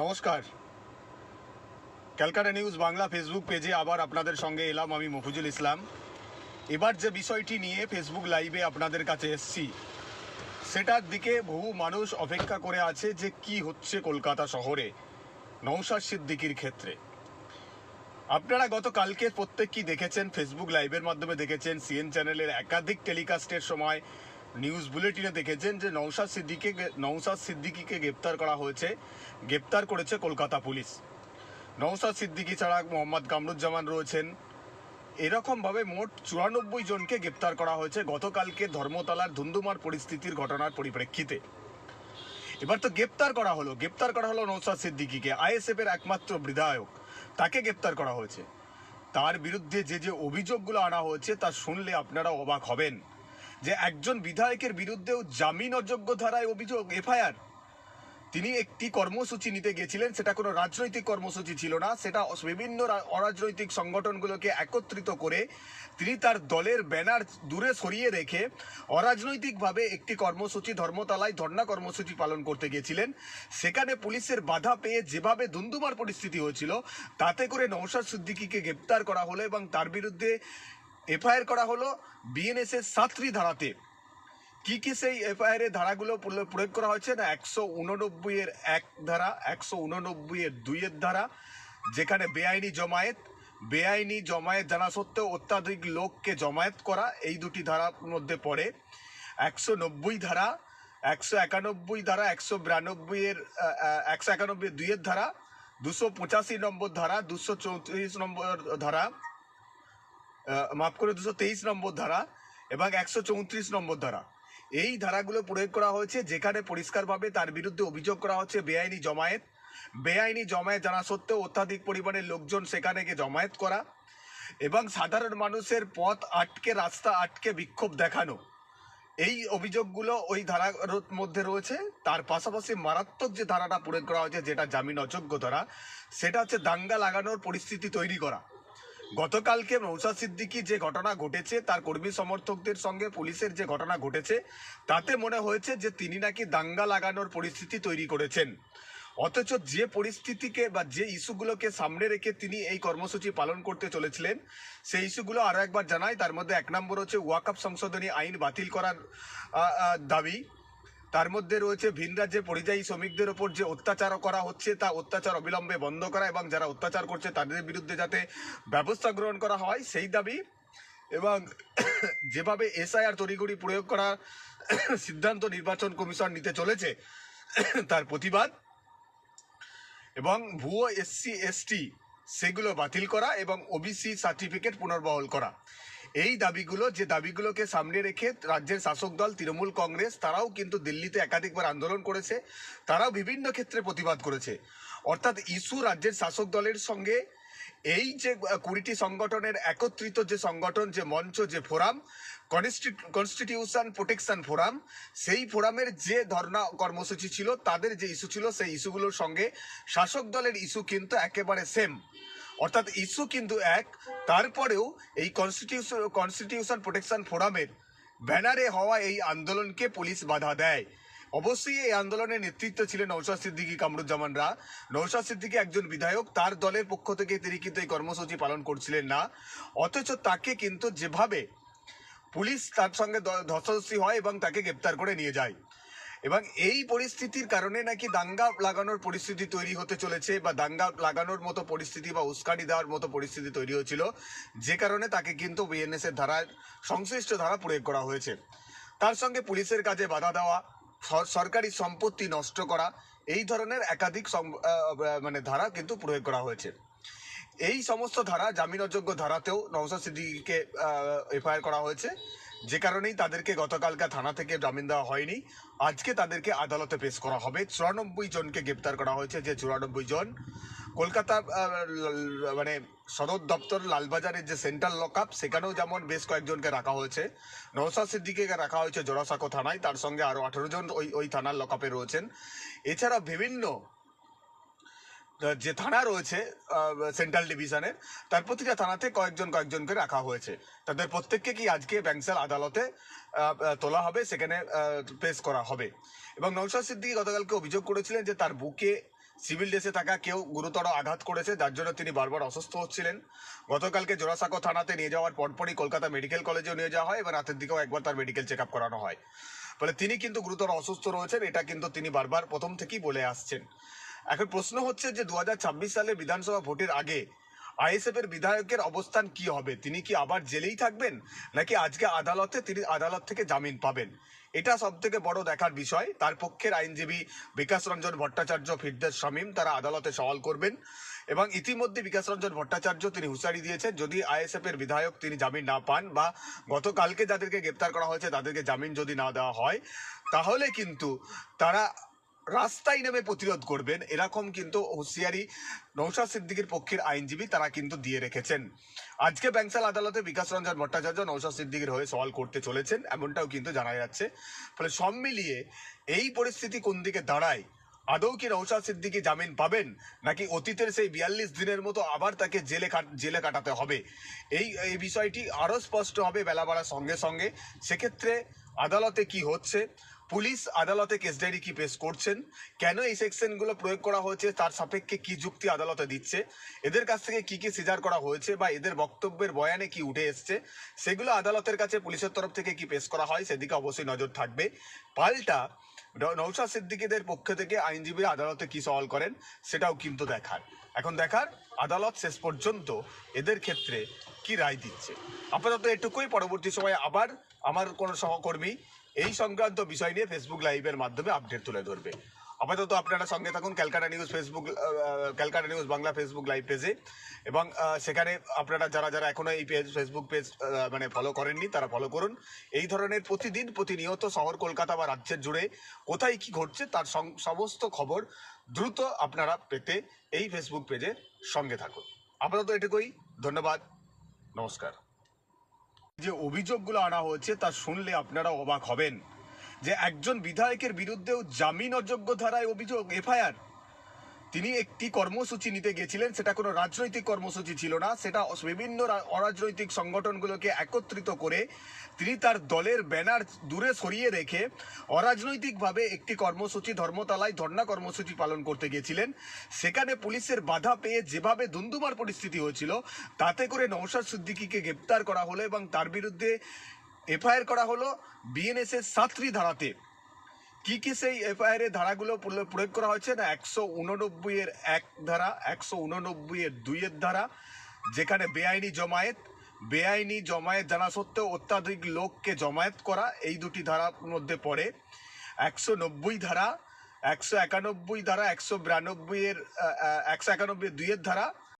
নমস্কার। Calcutta news Bangla Facebook পেজে আবার আপনাদের সঙ্গে এলাম আমি মফিজুল ইসলাম। এবার যে বিষয়টি নিয়ে ফেসবুক লাইভে আপনাদের কাছে এসছি, সেটার দিকে বহু মানুষ অপেক্ষা করে আছে যে কি হচ্ছে কলকাতা শহরে নৌসাদ সিদ্দিকির ক্ষেত্রে। আপনারা গতকালকে প্রত্যেকই দেখেছেন, ফেসবুক লাইভের মাধ্যমে দেখেছেন, সিএন চ্যানেলের একাধিক টেলিকাস্টের সময় নিউজ বুলেটিনে দেখেছেন যে নৌসাদ সিদ্দিকে নৌসাদ সিদ্দিকিকে গ্রেপ্তার করা হয়েছে। গ্রেপ্তার করেছে কলকাতা পুলিশ। নৌসাদ সিদ্দিকি ছাড়া মোহাম্মদ কামরুজ্জামান রয়েছেন। এরকমভাবে মোট চুরানব্বই জনকে গ্রেপ্তার করা হয়েছে গতকালকে ধর্মতলার ধুন্দুমার পরিস্থিতির ঘটনার পরিপ্রেক্ষিতে। এবার তো গ্রেপ্তার করা হলো। গ্রেপ্তার করা হলো নৌসাদ সিদ্দিকিকে। আইএসএফ এর একমাত্র বিধায়ক। তাকে গ্রেপ্তার করা হয়েছে। তার বিরুদ্ধে যে যে অভিযোগগুলো আনা হয়েছে তা শুনলে আপনারা অবাক হবেন। যে একজন বিধায়কের বিরুদ্ধেও জামিন অযোগ্য ধারায় অভিযোগ, এফআইআর। তিনি একটি কর্মসূচি নিতে গেছিলেন, সেটা কোনো রাজনৈতিক কর্মসূচি ছিল না, সেটা বিভিন্ন অরাজনৈতিক সংগঠনগুলোকে একত্রিত করে তিনি তার দলের ব্যানার দূরে সরিয়ে রেখে অরাজনৈতিকভাবে একটি কর্মসূচি, ধর্মতলায় ধর্ণা কর্মসূচি পালন করতে গেছিলেন। সেখানে পুলিশের বাধা পেয়ে যেভাবে দুন্দুমার পরিস্থিতি হয়েছিল, তাতে করে নৌসাদ সিদ্দিকিকে গ্রেপ্তার করা হলো এবং তার বিরুদ্ধে এফআইআর করা হলো বিএনএস এর সাতটি ধারাতে। কি কি সেই এফআইআর এর ধারাগুলো প্রয়োগ করা হয়েছে না? একশো উননব্বই এর এক ধারা, একশো উননব্বই এর দুইয়ের ধারা, যেখানে বেআইনি জমায়েত বেআইনি জমায়েত জানা সত্ত্বেও অত্যাধিক লোককে জমায়েত করা এই দুটি ধারার মধ্যে পড়ে। একশো নব্বই ধারা, একশো একানব্বই ধারা, একশো বিরানব্বই এর একশো একানব্বই দুইয়ের ধারা, দুশো পঁচাশি নম্বর ধারা, দুশো চৌত্রিশ নম্বর ধারা মাফ করে দুশো তেইশ নম্বর ধারা এবং একশো চৌত্রিশ নম্বর ধারা। এই ধারাগুলো প্রয়োগ করা হয়েছে যেখানে পরিষ্কারভাবে তার বিরুদ্ধে অভিযোগ করা হচ্ছে বেআইনি জমায়েত। বেআইনি জমায়েত জানা সত্ত্বেও অত্যাধিক পরিমাণে লোকজন সেখানে গিয়ে জমায়েত করা এবং সাধারণ মানুষের পথ আটকে, রাস্তা আটকে বিক্ষোভ দেখানো। এই অভিযোগগুলো ওই ধারার মধ্যে রয়েছে। তার পাশাপাশি মারাত্মক যে ধারাটা প্রয়োগ করা হয়েছে, যেটা জামিন অযোগ্য ধারা, সেটা হচ্ছে দাঙ্গা লাগানোর পরিস্থিতি তৈরি করা। গতকালকে নৌসাদ সিদ্দিকি যে ঘটনা ঘটেছে, তার কর্মী সমর্থকদের সঙ্গে পুলিশের যে ঘটনা ঘটেছে, তাতে মনে হয়েছে যে তিনি নাকি দাঙ্গা লাগানোর পরিস্থিতি তৈরি করেছেন। অথচ যে পরিস্থিতিকে বা যে ইস্যুগুলোকে সামনে রেখে তিনি এই কর্মসূচি পালন করতে চলেছিলেন, সেই ইস্যুগুলো আরও একবার জানাই। তার মধ্যে এক নম্বর হচ্ছে ওয়াকআপ সংশোধনী আইন বাতিল করার দাবি। তার মধ্যে রয়েছে ভিন রাজ্যে পরিযায়ী শ্রমিকদের ওপর যে অত্যাচার করা হচ্ছে, তা অত্যাচার অবিলম্বে বন্ধ করা এবং যারা অত্যাচার করছে তাদের বিরুদ্ধে যাতে ব্যবস্থা গ্রহণ করা হয়, সেই দাবি। এবং যেভাবে এসআইআর তড়িঘড়ি প্রয়োগ করা সিদ্ধান্ত নির্বাচন কমিশন নিতে চলেছে, তার প্রতিবাদ। এবং ভুয়ো এসসি, এসটি, সেগুলো বাতিল করা এবং ওবিসি সার্টিফিকেট পুনর্বহাল করা। এই দাবিগুলো, যে দাবিগুলোকে সামনে রেখে রাজ্যের শাসক দল, তৃণমূল কংগ্রেস, তারাও কিন্তু দিল্লিতে একাধিকবার আন্দোলন করেছে। তারাও বিভিন্ন ক্ষেত্রে প্রতিবাদ করেছে। অর্থাৎ ইস্যু রাজ্যের শাসক দলের সঙ্গে এই যে কুড়িটি সংগঠনের একত্রিত যে সংগঠন, যে মঞ্চ, যে ফোরাম কনস্টিটিউশন প্রোটেকশন ফোরাম, সেই ফোরামের যে ধর্ণা কর্মসূচি ছিল, তাদের যে ইস্যু ছিল, সেই ইস্যুগুলোর সঙ্গে শাসক দলের ইস্যু কিন্তু একেবারে সেম অর্থাৎ ইস্যু কিন্তু এক। তারপরেও এই কনস্টিটিউশন কনস্টিটিউশন প্রোটেকশন ফোরামের ব্যানারে হওয়া এই আন্দোলনকে পুলিশ বাধা দেয়। অবশ্যই এই আন্দোলনের নেতৃত্ব ছিলেন নৌশাদ সিদ্দিকী কামরুজ্জামানরা। নৌশাদ সিদ্দিকী একজন বিধায়ক, তার দলের পক্ষ থেকে তিনি কিন্তু এই কর্মসূচি পালন করছিলেন না। অথচ তাকে কিন্তু যেভাবে পুলিশ তার সঙ্গে ধস্তাধস্তি হয় এবং তাকে গ্রেপ্তার করে নিয়ে যায়। এবং এই পরিস্থিতির কারণে নাকি দাঙ্গা লাগানোর পরিস্থিতি তৈরি হতে চলেছে বা দাঙ্গা লাগানোর মতো পরিস্থিতি বা উস্কানি দেওয়ার মতো পরিস্থিতি তৈরি হয়েছিল, যে কারণে তাকে কিন্তু বিএনএস এর ধারায় সংশ্লিষ্ট ধারা প্রয়োগ করা হয়েছে। তার সঙ্গে পুলিশের কাজে বাধা দেওয়া সরকারি সম্পত্তি নষ্ট করা, এই ধরনের একাধিক মানে ধারা কিন্তু প্রয়োগ করা হয়েছে। এই সমস্ত ধারা জামিন অযোগ্য ধারাতেও নওসাদ সিদ্দিকিকে এফআইআর করা হয়েছে। যে কারণেই তাদেরকে গতকালকা থানা থেকে জামিন দেওয়া হয়নি। আজকে তাদেরকে আদালতে পেশ করা হবে। চুরানব্বই জনকে গ্রেপ্তার করা হয়েছে যে চুরানব্বই জন। কলকাতা মানে সদর দপ্তর লালবাজারের যে সেন্ট্রাল লকআপ, সেখানেও যেমন বেশ কয়েকজনকে রাখা হয়েছে। নৌসাদ সিদ্দিকিকে রাখা হয়েছে জোড়াসাঁকো থানায়। তার সঙ্গে আরও আঠেরো জন ওই ওই থানার লকআপে রয়েছেন। এছাড়া বিভিন্ন যে থানা রয়েছে সেন্ট্রাল ডিভিশনের তার প্রতিটা থানাতে কয়েকজন কয়েকজনকে রাখা হয়েছে। তাদের প্রত্যেককে কি আজকে ব্যাংসাল আদালতে তোলা হবে, সেখানে পেশ করা হবে? এবং নৌশাদ সিদ্দিকী গতকালকে অভিযোগ করেছিলেন যে তার বুকে সিভিল ড্রেসে থাকা কেউ গুরুতর আঘাত করেছে, যার জন্য তিনি বারবার অসুস্থ হচ্ছিলেন। গতকালকে জোড়াসাঁকো থানাতে নিয়ে যাওয়ার পরপরই কলকাতা মেডিকেল কলেজেও নিয়ে যাওয়া হয়, এবং রাতের দিকেও একবার তার মেডিকেল চেক করানো হয়। ফলে তিনি কিন্তু গুরুতর অসুস্থ রয়েছেন, এটা কিন্তু তিনি বারবার প্রথম থেকেই বলে আসছেন। এখন প্রশ্ন হচ্ছে যে দু হাজার ছাব্বিশ সালে বিধানসভা ভোটের আগে আইএসএফ এর বিধায়কের অবস্থান কি হবে? তিনি কি আবার জেলেই থাকবেন? নাকি আজকে আদালতে তিনি আদালত থেকে জামিন পাবেন? এটা সব থেকে বড় দেখার বিষয়। তার পক্ষের আইনজীবী বিকাশ রঞ্জন ভট্টাচার্য ফিরদেশ শামীম, তারা আদালতে সওয়াল করবেন এবং ইতিমধ্যে বিকাশ রঞ্জন ভট্টাচার্য তিনি হুঁশিয়ারি দিয়েছেন, যদি আইএসএফ এর বিধায়ক তিনি জামিন না পান বা গতকালকে যাদেরকে গ্রেপ্তার করা হয়েছে তাদেরকে জামিন যদি না দেওয়া হয়, তাহলে কিন্তু তারা রাস্তায় নেমে প্রতিরোধ করবেন। এরকম কিন্তু হুঁশিয়ারি নৌশাদ সিদ্দিকীর পক্ষের আইনজীবী তারা কিন্তু দিয়ে রেখেছেন। আজকে ব্যাংসাল আদালতে বিকাশ রঞ্জন ভট্টাচার্য নৌশাদ সিদ্দিকির হয়ে সওয়াল করতে চলেছেন, এমনটাও কিন্তু জানা যাচ্ছে। ফলে সব মিলিয়ে এই পরিস্থিতি কোন দিকে দাঁড়ায়? আদৌ কি নৌশাদ সিদ্দিকী জামিন পাবেন, নাকি অতীতের সেই বিয়াল্লিশ দিনের মতো আবার তাকে জেলে জেলে কাটাতে হবে? এই এই বিষয়টি আরও স্পষ্ট হবে বেলা বাড়ার সঙ্গে সঙ্গে। সেক্ষেত্রে আদালতে কি হচ্ছে? পুলিশ আদালতে কেস ডায়েরি কি পেশ করছেন? কেন এই সেকশনগুলো প্রয়োগ করা হয়েছে? তার সাপেক্ষে কি যুক্তি আদালতে দিচ্ছে? এদের কাছ থেকে কি কি সিজার করা হয়েছে বা এদের বক্তব্যের বয়ানে কি উঠে এসছে? সেগুলো আদালতের কাছে পুলিশের তরফ থেকে কি পেশ করা হয়? সেদিকে অবশ্যই নজর থাকবে। পাল্টা ন- নৌশাদ সিদ্দিকীদের পক্ষ থেকে আইনজীবীরা আদালতে কি সওয়াল করেন, সেটাও কিন্তু দেখার। এখন দেখার আদালত শেষ পর্যন্ত এদের ক্ষেত্রে কি রায় দিচ্ছে? আপাতত এটুকুই। পরবর্তী সময়ে আবার আমার কোনো সহকর্মী এই সংক্রান্ত বিষয় নিয়ে ফেসবুক লাইভের মাধ্যমে আপডেট তুলে ধরবে। আপাতত আপনারা সঙ্গে থাকুন Calcutta news Facebook Calcutta news Bangla Facebook live পেজে এবং সেখানে আপনারা যারা যারা এখনও এই পেজ ফেসবুক পেজ মানে ফলো করেননি, তারা ফলো করুন। এই ধরনের প্রতিদিন প্রতিনিয়ত শহর, কলকাতা বা রাজ্যের জুড়ে কোথায় কি ঘটছে তার সমস্ত খবর দ্রুত আপনারা পেতে এই ফেসবুক পেজে সঙ্গে থাকুন। আপাতত এটুকুই, ধন্যবাদ, নমস্কার। যে অভিযোগগুলো আনা হয়েছে, তা শুনলে আপনারা অবাক হবেন। যে একজন বিধায়কের বিরুদ্ধেও জামিন অযোগ্য ধারায় অভিযোগ, এফআইআর। তিনি একটি কর্মসূচি নিতে গেছিলেন, সেটা কোনো রাজনৈতিক কর্মসূচি ছিল না, সেটা বিভিন্ন অরাজনৈতিক সংগঠনগুলোকে একত্রিত করে তিনি তার দলের ব্যানার দূরে সরিয়ে রেখে অরাজনৈতিকভাবে একটি কর্মসূচি, ধর্মতলায় ধর্ণা কর্মসূচি পালন করতে গেছিলেন। সেখানে পুলিশের বাধা পেয়ে যেভাবে দুন্দুমার পরিস্থিতি হয়েছিল, তাতে করে নৌশাদ সিদ্দিকীকে গ্রেপ্তার করা হলো এবং তার বিরুদ্ধে এফআইআর করা হলো। বিএনএস এর সাতটি ধারাতে কি কি সেই এফআইআর এর ধারাগুলো প্রয়োগ করা হয়েছে? না, একশো উননব্বই এর এক ধারা, একশো উননব্বই এর দুইয়ের ধারা, যেখানে বেআইনি জমায়েত বেআইনি জমায়েত জানা সত্ত্বেও অত্যাধিক লোককে জমায়েত করা এই দুটি ধারার মধ্যে পড়ে। একশো নব্বই ধারা, একশো একানব্বই ধারা, একশো বিরানব্বই এর একশো একানব্বই দুইয়ের ধারা